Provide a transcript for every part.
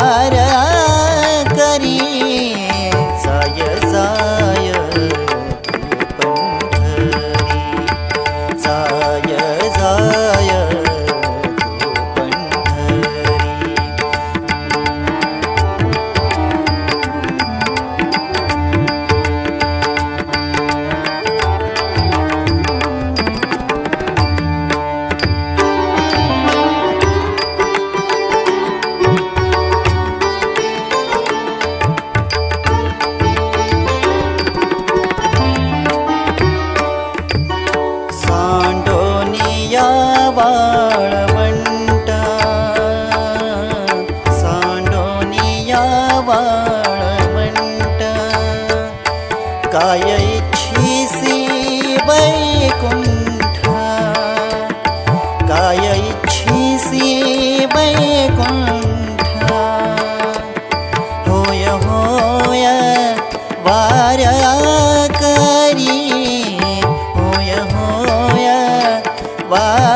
वाऱ्या सांडोनिया वाळवंट. काय इच्छिसी वैकुंठ? काय इच्छिसी वैकुंठ? होय होय वाऱ्या करी. होय होय वाऱ्या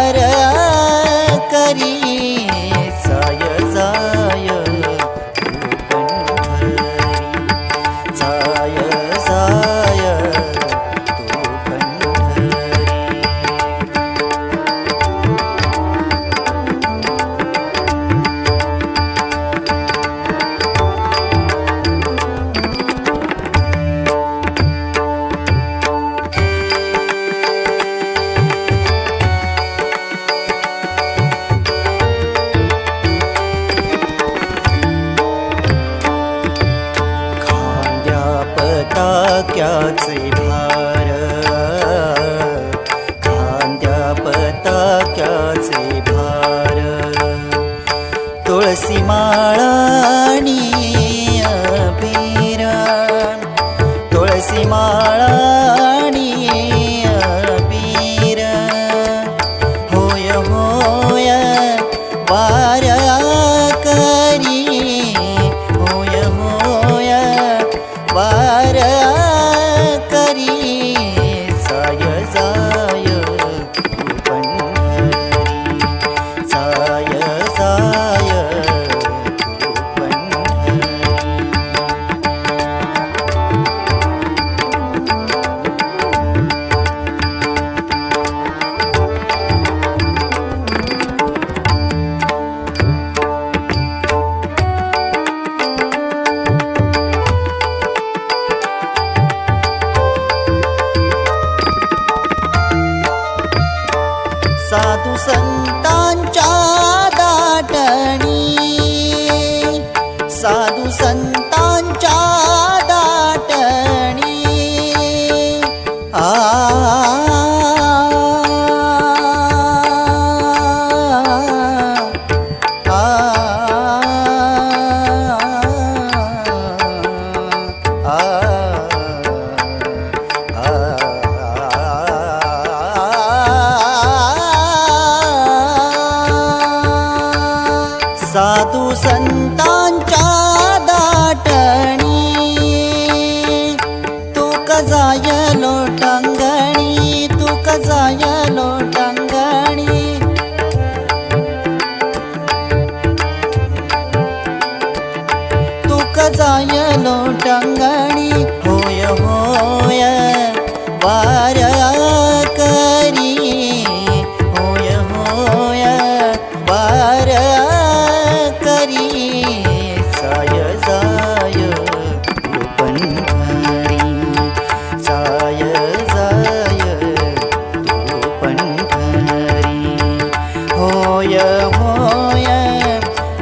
पताक्याचे भार. तुळसी माळाणी अबीर. तुळसी माळाणी अबीर. होय होय वाऱ्या करी. होय होय वाऱ्या साधू संतांच्या दाटणी साधू संतांच्या दाटणी. तुक जायलो टांगणी तुक जायलो टांगणी. तुक जायलो टांगणी होय होय बा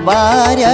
ഉപകാരകാരീ